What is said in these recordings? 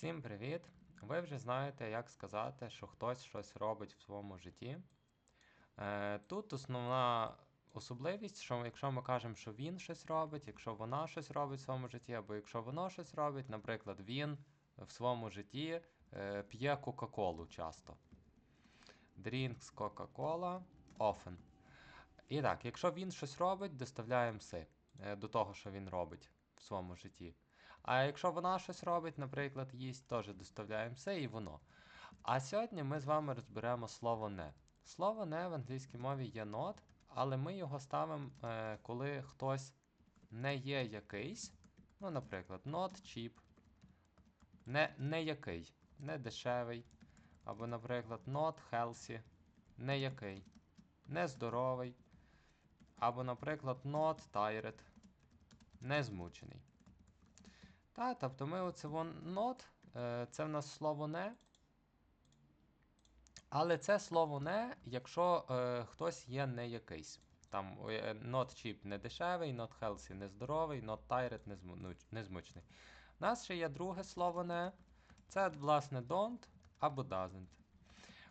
Всім привіт! Ви вже знаєте, як сказати, що хтось щось робить в своєму житті. Е, Тут основна особливість, що якщо ми кажемо, що він щось робить, якщо вона щось робить в своєму житті, або якщо воно щось робить, наприклад, він в своєму житті е, п'є Кока-Колу часто. Drinks Coca-Cola often. І так, якщо він щось робить, доставляємо си е, до того, що він робить в своєму житті. А якщо вона щось робить, наприклад, їсть, теж доставляємо все і воно. А сьогодні ми з вами розберемо слово не. Слово не в англійській мові є not, але ми його ставимо, е, коли хтось не є якийсь. Ну, наприклад, not cheap. Не, не який, не дешевий. Або, наприклад, not healthy, не який, не здоровий. Або, наприклад, not tired, не змучений. Та, тобто ми оце not, е, це в нас слово не. Але це слово не, якщо е, хтось є не якийсь. Там е, not cheap не дешевий, not healthy не здоровий, not tired не, зму, не змучений. У нас ще є друге слово не. Це, власне, don't або doesn't.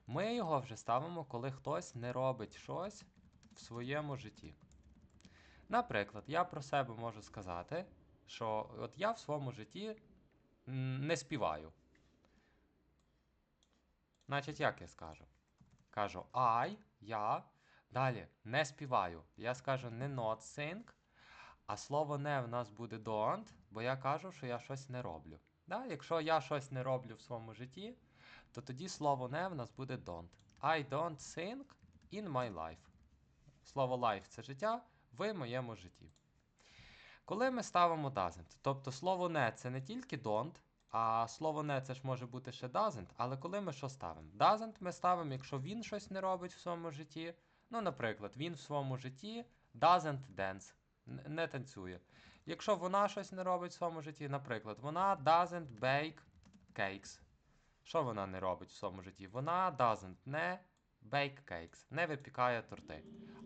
Ми його вже ставимо, коли хтось не робить щось в своєму житті. Наприклад, я про себе можу сказати, що от я в своєму житті не співаю. Значить, як я скажу? Кажу I, я. Далі не співаю. Я скажу не not sing, а слово не в нас буде don't, бо я кажу, що я щось не роблю. Да? Якщо я щось не роблю в своєму житті, то тоді слово не в нас буде don't. I don't sing in my life. Слово life це життя в моєму житті. Коли ми ставимо doesn't, тобто слово не це не тільки don't, а слово не це ж може бути ще doesn't, але коли ми що ставимо? Doesn't ми ставимо, якщо він щось не робить в своєму житті. Ну, наприклад, він в своєму житті doesn't dance, не танцює. Якщо вона щось не робить в своєму житті, наприклад, вона doesn't bake cakes. Що вона не робить в своєму житті? Вона doesn't не bake cakes, не випікає торти.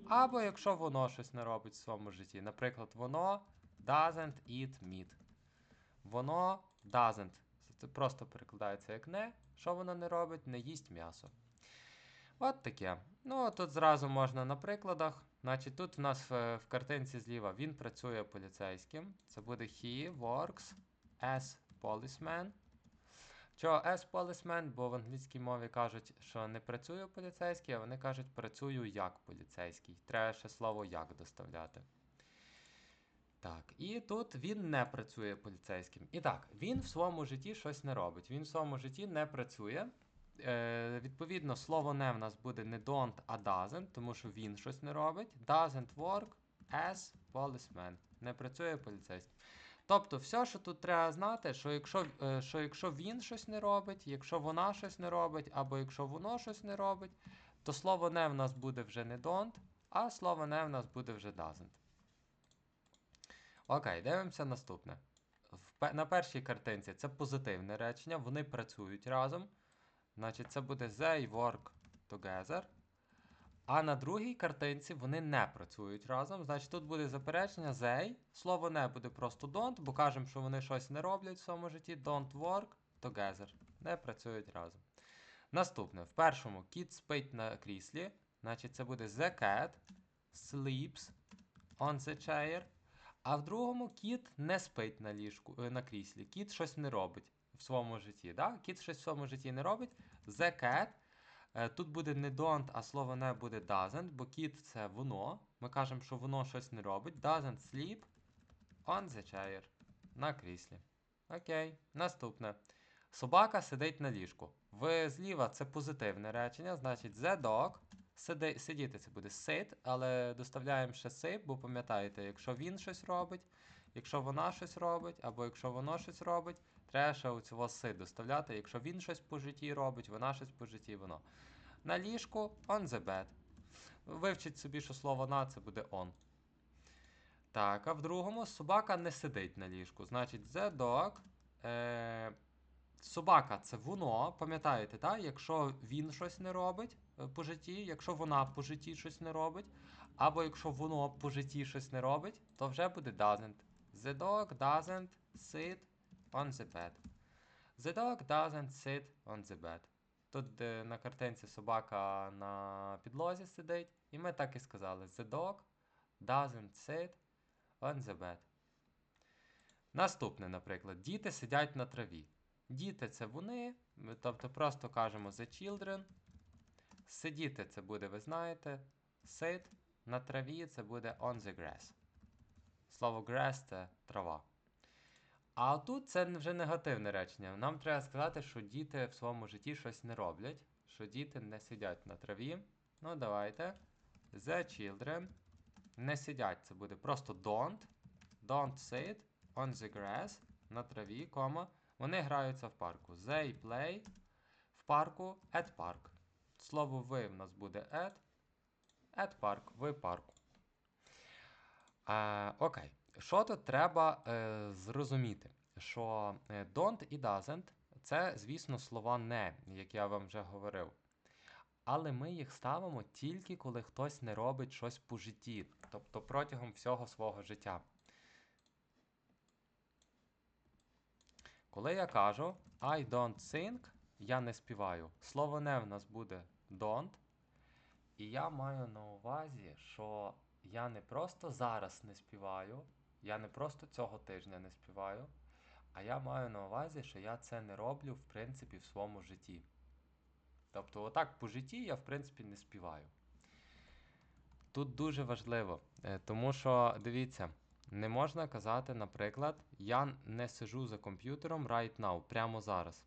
Або якщо воно щось не робить в своєму житті, наприклад, воно doesn't eat meat. Воно doesn't. Це просто перекладається як не. Що воно не робить? Не їсть м'ясо. От таке. Ну, тут зразу можна на прикладах. Значить, тут в нас в, в картинці зліва він працює поліцейським. Це буде he works as policeman. Чого as policeman? Бо в англійській мові кажуть, що не працює поліцейський, а вони кажуть, працюю як поліцейський. Треба ще слово як доставляти. Так, і тут він не працює поліцейським. І так, він в своєму житті щось не робить. Він в своєму житті не працює. Е, Відповідно, слово не в нас буде не don't, а doesn't, тому що він щось не робить. Doesn't work as policeman. Не працює поліцейським. Тобто, все, що тут треба знати, що якщо е, що якщо він щось не робить, якщо вона щось не робить, або якщо воно щось не робить, то слово не в нас буде вже не don't, а слово не в нас буде вже doesn't. Окей, дивимося наступне. В, на першій картинці це позитивне речення, вони працюють разом. Значить, це буде they work together. А на другій картинці вони не працюють разом. Значить, тут буде заперечення they. Слово не буде просто don't, бо кажемо, що вони щось не роблять в своєму житті. Don't work together. Не працюють разом. Наступне. В першому кіт спить на кріслі. Значить, це буде the cat sleeps on the chair. А в другому кіт не спить на ліжку, на кріслі. Кіт щось не робить в своєму житті. Да? Кіт щось в своєму житті не робить. The cat. Тут буде не don't, а слово не буде doesn't, бо кіт це воно. Ми кажемо, що воно щось не робить. Doesn't sleep on the chair. На кріслі. Окей. Наступне. Собака сидить на ліжку. В зліва це позитивне речення, значить, the dog. Сидіти це буде sit, але доставляємо ще sit, бо пам'ятаєте, якщо він щось робить, якщо вона щось робить, або якщо воно щось робить, треба ще цього sit доставляти. Якщо він щось по житті робить, вона щось по житті, воно. На ліжку on the bed. Вивчіть собі, що слово на це буде on. Так, а в другому собака не сидить на ліжку. Значить, the dog. Е, Собака це воно, пам'ятаєте, так? якщо він щось не робить по житті, якщо вона по житті щось не робить, або якщо воно по житті щось не робить, то вже буде doesn't. The dog doesn't sit on the bed. The dog doesn't sit on the bed. Тут е, на картинці собака на підлозі сидить, і ми так і сказали: The dog doesn't sit on the bed. Наступне, наприклад, діти сидять на траві. Діти це вони, тобто просто кажемо the children. Сидіти це буде, ви знаєте, sit на траві це буде on the grass. Слово grass це трава. А тут це вже негативне речення. Нам треба сказати, що діти в своєму житті щось не роблять, що діти не сидять на траві. Ну, давайте. The children не сидять. Це буде просто don't. Don't sit on the grass на траві, кома. Вони граються в парку. They play в парку at park. Слово ви в нас буде at. At park, в парку. Е, окей. Що тут треба е, зрозуміти? Що е, don't і doesn't це, звісно, слова не, як я вам вже говорив. Але ми їх ставимо тільки коли хтось не робить щось по житті, тобто протягом всього свого життя. Коли я кажу I don't sing, я не співаю. Слово не в нас буде don't. І я маю на увазі, що я не просто зараз не співаю, я не просто цього тижня не співаю, а я маю на увазі, що я це не роблю, в принципі, в своєму житті. Тобто, отак по житті я, в принципі, не співаю. Тут дуже важливо, е, тому що дивіться, не можна казати, наприклад, я не сижу за комп'ютером right now, прямо зараз.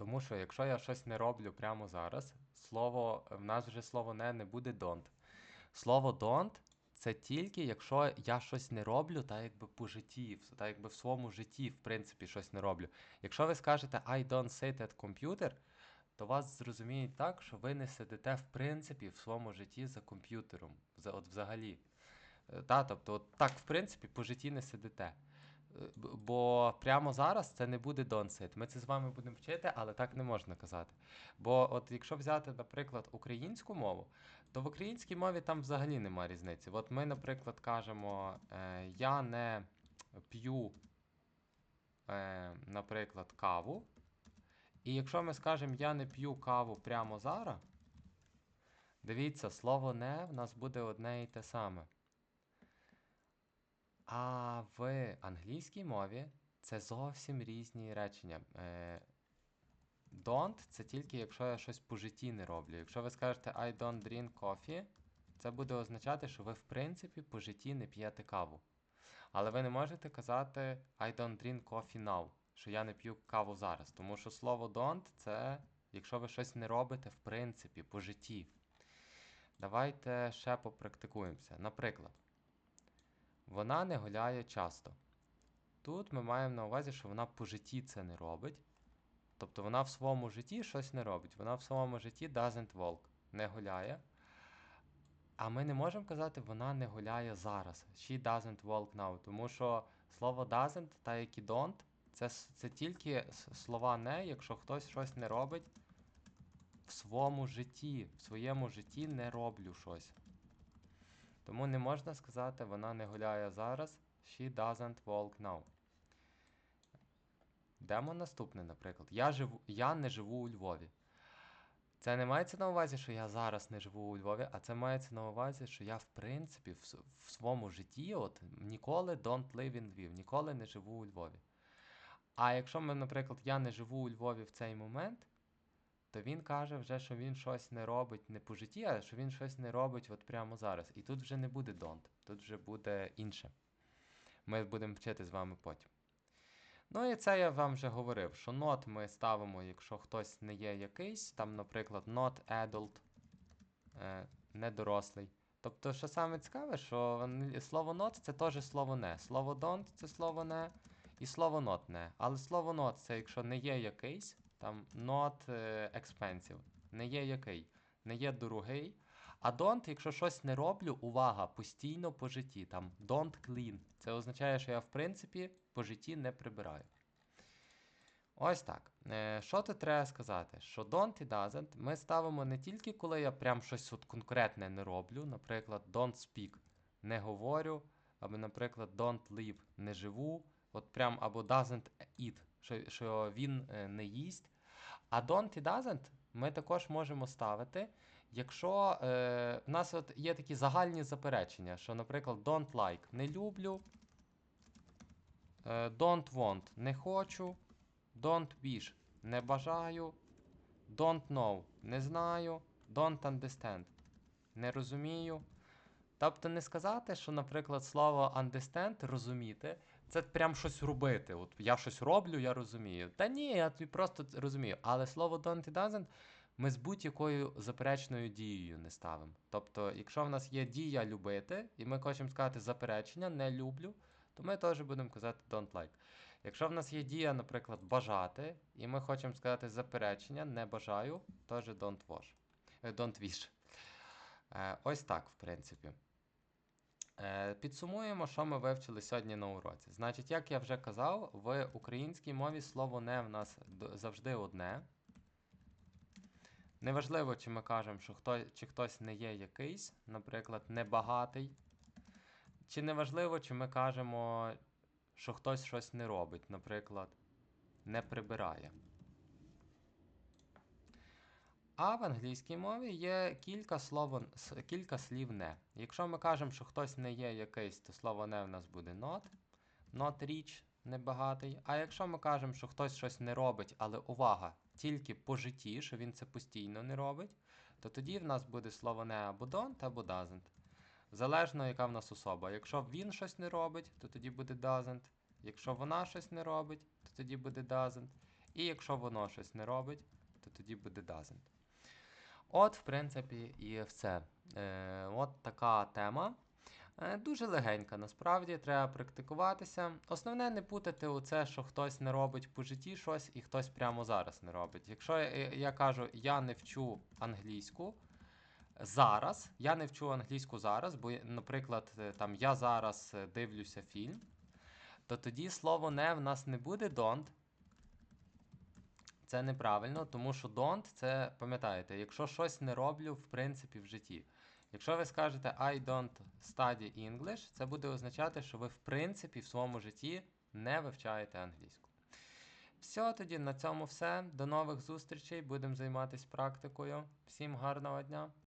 Тому що якщо я щось не роблю прямо зараз, слово, в нас вже слово не не буде don't. Слово don't це тільки якщо я щось не роблю, так якби по житті, так якби в своєму житті, в принципі, щось не роблю. Якщо ви скажете I don't sit at computer, то вас зрозуміють так, що ви не сидите в принципі в своєму житті за комп'ютером. От взагалі. Е, Та, тобто, от так, в принципі, по житті не сидите. Бо прямо зараз це не буде sit. Ми це з вами будемо вчити, але так не можна казати. Бо от якщо взяти, наприклад, українську мову, то в українській мові там взагалі нема різниці. От ми, наприклад, кажемо, е, я не п'ю, е, наприклад, каву. І якщо ми скажемо я не п'ю каву прямо зараз, дивіться, слово не в нас буде одне і те саме. А в англійській мові це зовсім різні речення. Е, don't це тільки якщо я щось по житті не роблю. Якщо ви скажете I don't drink coffee, це буде означати, що ви в принципі по житті не п'єте каву. Але ви не можете казати I don't drink coffee now, що я не п'ю каву зараз. Тому що слово don't це якщо ви щось не робите в принципі по житті. Давайте ще попрактикуємося. Наприклад, вона не гуляє часто. Тут ми маємо на увазі, що вона по житті це не робить. Тобто вона в своєму житті щось не робить. Вона в своєму житті doesn't walk, не гуляє. А ми не можемо казати, вона не гуляє зараз. She doesn't walk now. Тому що слово doesn't, та як і don't, це, це тільки слова не, якщо хтось щось не робить в своєму житті. В своєму житті не роблю щось. Тому не можна сказати, вона не гуляє зараз. She doesn't walk now. Йдемо наступне, наприклад. Я, живу, я не живу у Львові. Це не мається на увазі, що я зараз не живу у Львові, а це мається на увазі, що я, в принципі, в, в своєму житті от, ніколи don't live in Львів, ніколи не живу у Львові. А якщо ми, наприклад, я не живу у Львові в цей момент, то він каже вже, що він щось не робить не по житті, а що він щось не робить от прямо зараз. І тут вже не буде don't, тут вже буде інше. Ми будемо вчити з вами потім. Ну і це я вам вже говорив, що not ми ставимо, якщо хтось не є якийсь, там, наприклад, not adult, е, недорослий. Тобто, що саме цікаве, що слово not це теж слово не. Слово don't це слово не, і слово not не. Але слово not це якщо не є якийсь, там not е, expensive, не є який, не є дорогий. А don't, якщо щось не роблю, увага, постійно по житті. Там don't clean. Це означає, що я в принципі по житті не прибираю. Ось так. Е, що тут треба сказати? Що don't і doesn't ми ставимо не тільки коли я прям щось от конкретне не роблю, наприклад, don't speak не говорю, або, наприклад, don't live не живу, от прям або doesn't eat що, що він е, не їсть. А don't і doesn't ми також можемо ставити, якщо е, в нас от є такі загальні заперечення, що, наприклад, don't like не люблю, е, don't want не хочу, don't wish не бажаю, don't know не знаю, don't understand не розумію. Тобто не сказати, що, наприклад, слово understand розуміти, це прям щось робити. От я щось роблю, я розумію. Та ні, я просто розумію. Але слово don't і doesn't ми з будь-якою заперечною дією не ставимо. Тобто, якщо в нас є дія любити, і ми хочемо сказати заперечення, не люблю, то ми теж будемо казати don't like. Якщо в нас є дія, наприклад, бажати, і ми хочемо сказати заперечення, не бажаю, теж don't wash. Е, Don't wish. Е, Ось так, в принципі. Е, Підсумуємо, що ми вивчили сьогодні на уроці. Значить, як я вже казав, в українській мові слово не в нас завжди одне. Неважливо, чи ми кажемо, що хто, чи хтось не є якийсь, наприклад, небагатий. Чи неважливо, чи ми кажемо, що хтось щось не робить, наприклад, не прибирає. А в англійській мові є кілька, слово, с- кілька слів не. Якщо ми кажемо, що хтось не є якийсь, то слово не в нас буде not, not rich, небагатий. А якщо ми кажемо, що хтось щось не робить, але увага, тільки по житті, що він це постійно не робить, то тоді в нас буде слово не або don't, або doesn't. Залежно, яка в нас особа. Якщо він щось не робить, то тоді буде doesn't. Якщо вона щось не робить, то тоді буде doesn't. І якщо воно щось не робить, то тоді буде doesn't. От, в принципі, і все. Е, от така тема. Е, дуже легенька, насправді, треба практикуватися. Основне не путати оце, що хтось не робить по житті щось і хтось прямо зараз не робить. Якщо я, я- я кажу, я не вчу англійську зараз, я не вчу англійську зараз, бо, наприклад, е, там я зараз е, дивлюся фільм, то тоді слово не в нас не буде don't, це неправильно, тому що don't це, пам'ятаєте, якщо щось не роблю, в принципі, в житті. Якщо ви скажете I don't study English, це буде означати, що ви, в принципі, в своєму житті не вивчаєте англійську. Все, тоді на цьому все. До нових зустрічей. Будемо займатися практикою. Всім гарного дня!